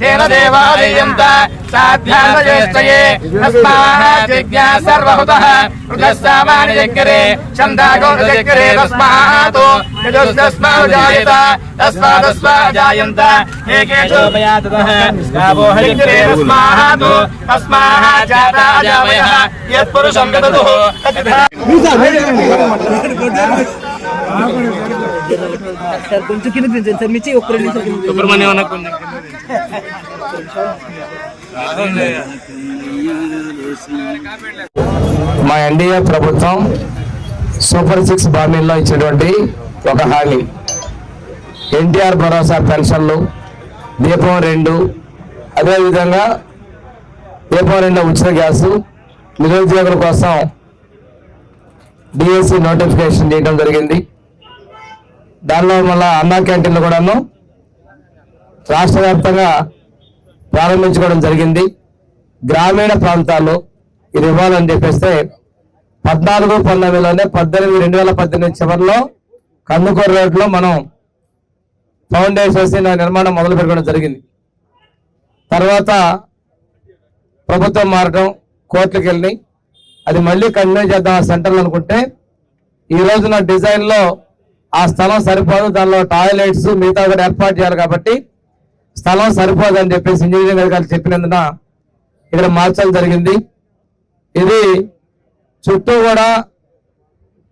देवदेवादयन्त साध्यासज्ञे तस्माः जिज्ञा सर्वहुतः। ऋतस्सामान्यजग्रे छन्दागोजग्रे तस्मातो यजस्तस्माजायत तस्मादस्माजायन्त एकेशोपयाततः गावोहजग्रे तस्मातो तस्माः जाताजावयः यत्पुरुषं गततुः तथा సార్ కొంచెం కింద పెంచండి సార్ మిర్చి ఒక్క రెండు నిమిషాలు సుబ్రహ్మణ్యం అన్న కొంచెం మా ఎన్డీఏ ప్రభుత్వం సూపర్ సిక్స్ బామీల్లో ఇచ్చినటువంటి ఒక హామీ. ఎన్టీఆర్ భరోసా పెన్షన్లు దీపం రెండు అదేవిధంగా దీపం రెండు ఉచిత గ్యాసు నిరుద్యోగుల కోసం డిఎస్సి నోటిఫికేషన్ చేయడం జరిగింది. దానిలో మళ్ళా అన్నా క్యాంటీన్లు కూడాను రాష్ట్ర వ్యాప్తంగా ప్రారంభించుకోవడం జరిగింది. గ్రామీణ ప్రాంతాలు ఇది ఇవ్వాలని చెప్పేస్తే పద్నాలుగు పంతొమ్మిదిలోనే పద్దెనిమిది రెండు వేల పద్దెనిమిది చివరిలో కందుకూరు రోడ్లో మనం ఫౌండేషన్ వేసి నిర్మాణం మొదలు పెట్టుకోవడం జరిగింది. తర్వాత ప్రభుత్వం మారడం కోర్టులకు వెళ్ళి అది మళ్ళీ కంటిన్యూ చేద్దాం ఆ సెంటర్లో అనుకుంటే ఈ రోజున డిజైన్లో ఆ స్థలం సరిపోదు దానిలో టాయిలెట్స్ మిగతా కూడా ఏర్పాటు చేయాలి కాబట్టి స్థలం సరిపోదు అని చెప్పేసి ఇంజనీరింగ్ అధికారులు చెప్పినందున ఇక్కడ మార్చడం జరిగింది. ఇది చుట్టూ కూడా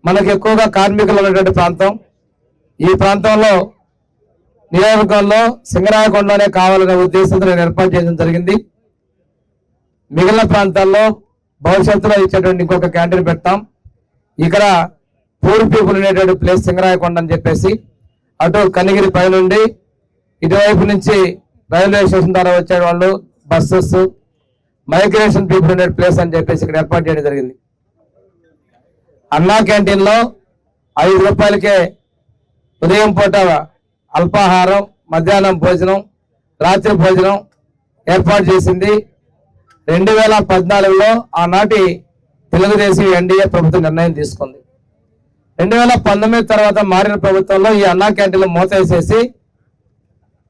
మనకు ఎక్కువగా కార్మికులు ఉన్నటువంటి ప్రాంతం. ఈ ప్రాంతంలో నియోజకవర్గంలో సింగరాయకొండలోనే కావాలనే ఉద్దేశంతో నేను ఏర్పాటు చేయడం జరిగింది. మిగిలిన ప్రాంతాల్లో భవిష్యత్తులో ఇచ్చేటువంటి ఇంకొక క్యాంటీన్ పెడతాం. ఇక్కడ పూర్ పీపుల్ ఉండేటువంటి ప్లేస్ సింగరాయకొండ అని చెప్పేసి అటు కనిగిరి పైనుండి ఇటువైపు నుంచి రైల్వే స్టేషన్ ద్వారా వచ్చే వాళ్ళు బస్సెస్ మైగ్రేషన్ పీపుల్ ఉండే ప్లేస్ అని చెప్పేసి ఇక్కడ ఏర్పాటు చేయడం జరిగింది. అన్నా క్యాంటీన్లో ఐదు రూపాయలకే ఉదయం పూట అల్పాహారం మధ్యాహ్నం భోజనం రాత్రి భోజనం ఏర్పాటు చేసింది. రెండు వేల పద్నాలుగులో ఆనాటి తెలుగుదేశం ఎన్డీఏ ప్రభుత్వం నిర్ణయం తీసుకుంది. రెండు వేల పంతొమ్మిది తర్వాత మారిన ప్రభుత్వంలో ఈ అన్నా క్యాంటీన్లు మూత వేసేసి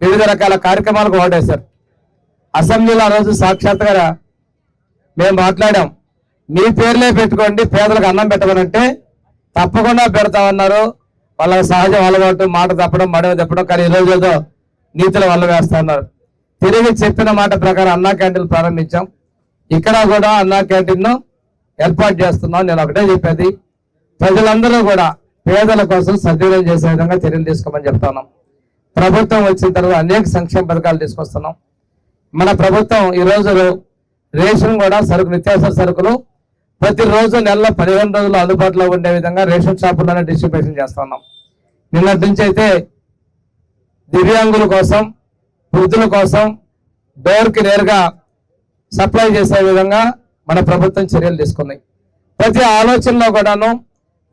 వివిధ రకాల కార్యక్రమాలకు ఓటేశారు. అసెంబ్లీలో ఆ రోజు సాక్షాత్గా మేము మాట్లాడాం. మీ పేర్లే పెట్టుకోండి పేదలకు అన్నం పెట్టమనంటే తప్పకుండా పెడతామన్నారు. వాళ్ళ సహజం అలవాటు మాట తప్పడం మడవ తప్పడం కానీ ఈ రోజు ఏదో నీతుల వల్ల వేస్తున్నారు. తిరిగి చెప్పిన మాట ప్రకారం అన్నా క్యాంటీన్ ప్రారంభించాం. ఇక్కడ కూడా అన్నా క్యాంటీన్ను ఏర్పాటు చేస్తున్నాం. నేను ఒకటే చెప్పేది ప్రజలందరూ కూడా పేదల కోసం సద్వినియోగం చేసే విధంగా చర్యలు తీసుకోమని చెప్తున్నాం. ప్రభుత్వం వచ్చిన తర్వాత అనేక సంక్షేమ పథకాలు తీసుకొస్తున్నాం. మన ప్రభుత్వం ఈ రోజు రేషన్ కూడా సరుకు నిత్యావసర సరుకులు ప్రతిరోజు నెలలో పదిహేను రోజులు అందుబాటులో ఉండే విధంగా రేషన్ షాపుల్లోనే డిస్ట్రిబ్యూషన్ చేస్తున్నాం. నిన్నటి నుంచి అయితే దివ్యాంగుల కోసం వృద్ధుల కోసం డోర్కి నేరుగా సప్లై చేసే విధంగా మన ప్రభుత్వం చర్యలు తీసుకుంది. ప్రతి ఆలోచనలో కూడాను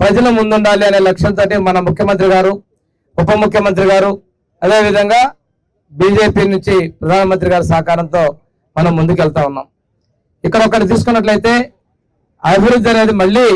ప్రజల ముందుండాలి అనే లక్ష్యంతో మన ముఖ్యమంత్రి గారు ఉప ముఖ్యమంత్రి గారు అదేవిధంగా బీజేపీ నుంచి ప్రధానమంత్రి గారి సహకారంతో మనం ముందుకెళ్తా ఉన్నాం. ఇక్కడ ఒకటి తీసుకున్నట్లయితే అభివృద్ధి అనేది మళ్ళీ